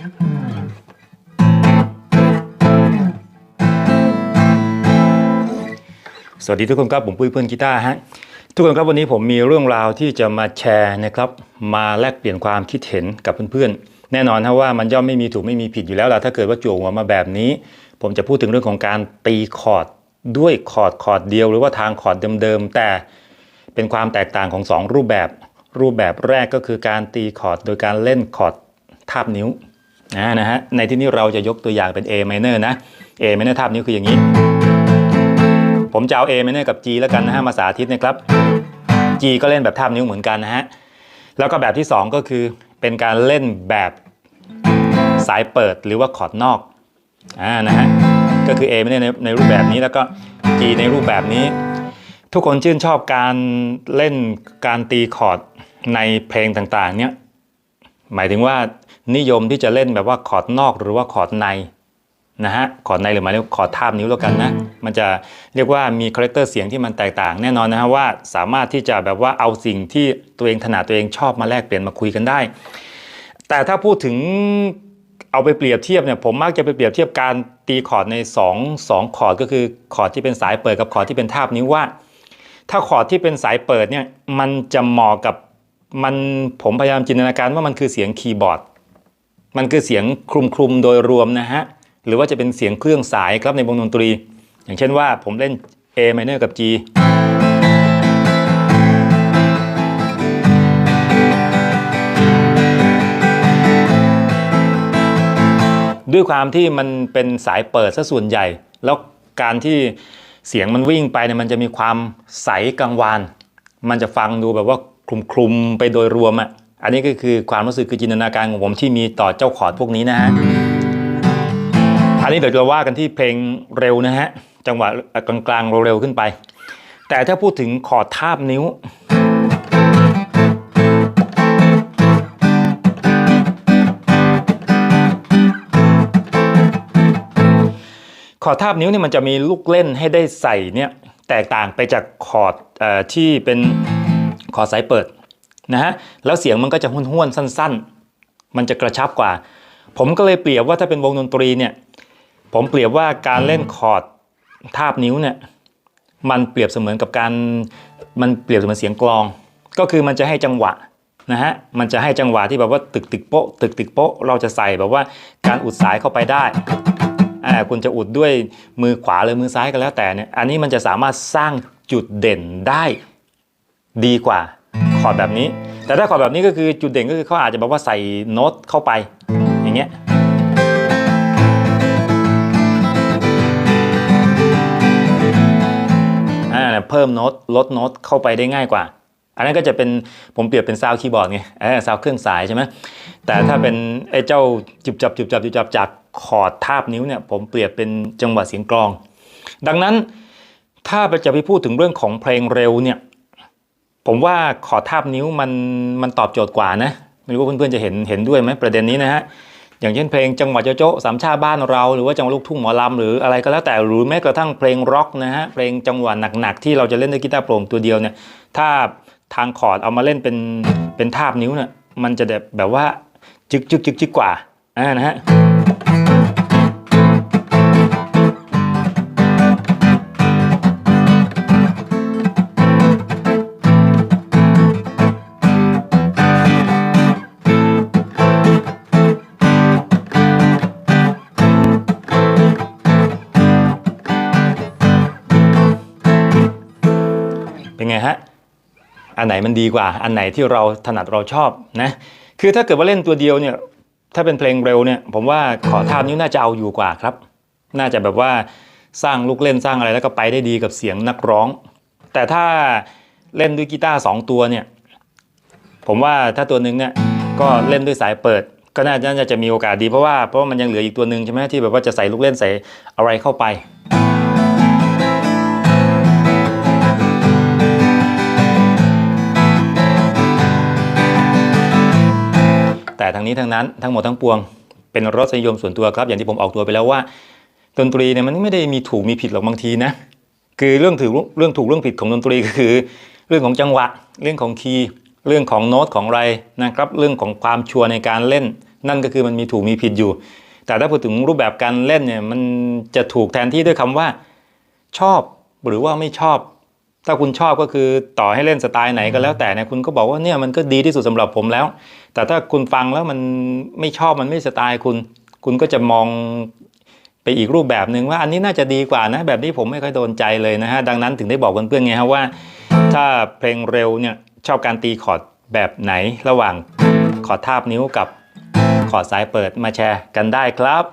สวัสดีทุกคนครับผมปุ้ยเพื่อนกีตาร์ฮะทุกคนครับวันนี้ผมมีเรื่องราวที่จะมาแชร์นะครับ มาแลกเปลี่ยนความคิดเห็นกับเพื่อนๆ แน่นอนนะว่ามันย่อมไม่มีถูกไม่มีผิดอยู่แล้วล่ะถ้าเกิดว่าจั่วหัวมาแบบนี้ ผมจะพูดถึงเรื่องของการตีคอร์ดด้วยคอร์ดคอร์ดเดียว หรือว่าทางคอร์ดเดิมๆแต่เป็นความแตกต่างของสองรูปแบบ รูปแบบแรกก็คือการตีคอร์ดโดยการเล่นคอร์ดทาบนิ้ว นะฮะในที่นี้เราจะยกตัวอย่างเป็น A minor นะ A minor ทาบนิ้คืออย่างนี้ ผมจะเอา A minor กับ G แล้วกันนะฮะมาสาธิตนะครับ G ก็เล่นแบบทาบนิ้วเหมือนกันนะฮะแล้วก็แบบที่ 2 ก็คือเป็นการเล่นแบบสายเปิดหรือว่าคอร์ดนอกอ่านะฮะก็คือ A minor ในในรูปแบบนี้แล้วก็ G ในรูปแบบนี้ ทุกคนชื่นชอบการเล่นการตีคอร์ดในเพลงต่างๆเนี่ยหมายถึงว่า นิยมที่จะเล่นแบบว่าคอร์ดนอกหรือว่าคอร์ดในนะฮะคอร์ดในหรือหมายถึงคอร์ดทาบนิ้วแล้วกันนะมันจะเรียกว่ามีคาแรคเตอร์เสียงที่มันแตกต่างแน่นอนนะฮะว่าสามารถที่จะแบบว่าเอาสิ่งที่ตัวเองถนัดตัวเองชอบมาแลกเปลี่ยนมาคุยกันได้ แต่ถ้าพูดถึงเอาไปเปรียบเทียบเนี่ยผมมักจะไปเปรียบเทียบการตีคอร์ดใน2 2คอร์ดก็คือคอร์ดที่เป็นสายเปิดกับคอร์ดที่เป็นทาบนิ้วว่า ถ้าคอร์ดที่เป็นสายเปิดเนี่ยมันจะเหมาะกับมันผมพยายามจินตนาการว่ามันคือเสียงคีย์บอร์ด มันคือเสียงคลุมคลุมโดยรวมนะฮะ หรือว่าจะเป็นเสียงเครื่องสายครับในวงดนตรี อย่างเช่นว่าผมเล่น A minor กับ G ด้วยความที่มันเป็นสายเปิดซะส่วนใหญ่ แล้วการที่เสียงมันวิ่งไปเนี่ยมันจะมีความใสกังวาน มันจะฟังดูแบบว่าคลุมคลุมๆไปโดยรวมอะ อันนี้ก็คือความรู้สึกคือจินตนาการของผมที่มีต่อเจ้าคอดพวกนี้นะฮะอันนี้เดี๋ยวเราว่ากันที่เพลงเร็วนะฮะจังหวะกลางๆเร็วๆขึ้นไป แต่ถ้าพูดถึงคอดทาบนิ้วคอดทาบนิ้วเนี่ยมันจะมีลูกเล่นให้ได้ใส่เนี่ยแตกต่างไปจากคอดอที่เป็นคอดสายเปิด นะฮะแล้วเสียงมันก็จะห้วนๆสั้น ๆ มันจะกระชับกว่า ผมก็เลยเปรียบว่าถ้าเป็นวงดนตรีเนี่ยผมเปรียบว่าการเล่นคอร์ดทาบนิ้วเนี่ยมันเปรียบเสมือนกับการมันเปรียบเสมือนเสียงกลอง ก็คือมันจะให้จังหวะนะฮะมันจะให้จังหวะที่แบบว่าตึกตึกโป๊ะตึกตึกโป๊ะเราจะใส่แบบว่าการอุดสายเข้าไปได้อ่าคุณจะอุดด้วยมือขวาหรือมือซ้ายก็แล้วแต่เนี่ยอันนี้มันจะสามารถสร้างจุดเด่นได้ดีกว่า คอร์ดแบบนี้ แต่ถ้าคอร์ดแบบนี้ก็คือจุดเด่นก็คือเขาอาจจะแบบว่าใส่โน้ตเข้าไปอย่างเงี้ยเพิ่มโน้ตลดโน้ตเข้าไปได้ง่ายกว่า อันนั้นก็จะเป็นผมเปรียบเป็นซาวด์คีย์บอร์ดไงเออซาว์เครื่องสายใช่ไหมแต่ถ้าเป็นไอ้เจ้าจุบจับจุบจับจุบจับจากคอร์ดทาบนิ้วเนี่ยผมเปรียบเป็นจังหวะเสียงกลอง ดังนั้นถ้าจะไปพูดถึงเรื่องของเพลงเร็วเนี่ย ผมว่าคอดทาบนิ้วมันมันตอบโจทย์กว่านะไม่รู้ว่าเพื่อนๆจะเห็นเห็นด้วยไหมประเด็นนี้นะฮะอย่างเช่นเพลงจังหวะโจโจะสามชาบ้านเราหรือว่าจังหวะลูกทุ่งหมอลำหรืออะไรก็แล้วแต่หรือแม้กระทั่งเพลงร็อกนะฮะเพลงจังหวะหนักๆที่เราจะเล่นด้วยกีตาร์โปร่งตัวเดียวเนี่ยถ้าทางคอร์ดเอามาเล่นเป็นเป็นทาบนิ้วเนี่ยมันจะแบบแบบว่าจึกจึกจึกจึกกว่าอ่านะฮะ อันไหนมันดีกว่า อันไหนที่เราถนัดเราชอบนะคือถ้าเกิดว่าเล่นตัวเดียวเนี่ยถ้าเป็นเพลงเร็วเนี่ยผมว่าขอทานิ้วน่าจะเอาอยู่กว่าครับ น่าจะแบบว่าสร้างลูกเล่นสร้างอะไรแล้วก็ไปได้ดีกับเสียงนักร้อง แต่ถ้าเล่นด้วยกีตาร์สองตัวเนี่ยผมว่าถ้าตัวหนึ่งเนี่ยก็เล่นด้วยสายเปิด ก็น่าจะจะมีโอกาสดีเพราะว่าเพราะว่ามันยังเหลืออีกตัวหนึ่งใช่ไหมที่แบบว่าจะใส่ลูกเล่นใส่อะไรเข้าไป ทั้งนี้ทั้งนั้นทั้งหมดทั้งปวงเป็นรสนิยมส่วนตัวครับ อย่างที่ผมออกตัวไปแล้วว่า ดนตรีเนี่ยมันไม่ได้มีถูกมีผิดหรอกบางทีนะคือเรื่องถือเรื่องถูกเรื่องผิดของดนตรีก็คือ เรื่องของจังหวะ เรื่องของคีย์เรื่องของโน้ตของอะไรนะครับ เรื่องของความชัวร์ในการเล่น นั่นก็คือมันมีถูกมีผิดอยู่ แต่ถ้าพูดถึงรูปแบบการเล่นเนี่ยมันจะถูกแทนที่ด้วยคำว่า ชอบหรือว่าไม่ชอบ ถ้าคุณชอบก็คือต่อให้เล่นสไตล์ไหนก็แล้วแต่เนี่ยคุณก็บอกว่าเนี่ยมันก็ดีที่สุดสำหรับผมแล้ว แต่ถ้าคุณฟังแล้วมันไม่ชอบมันไม่สไตล์คุณ คุณก็จะมองไปอีกรูปแบบหนึ่งว่าอันนี้น่าจะดีกว่านะ แบบนี้ผมไม่ค่อยโดนใจเลยนะฮะดังนั้นถึงได้บอกเพื่อนๆไงฮะว่า ถ้าเพลงเร็วเนี่ยชอบการตีคอร์ดแบบไหนระหว่างคอร์ดทาบนิ้วกับคอร์ดสายเปิดมาแชร์กันได้ครับ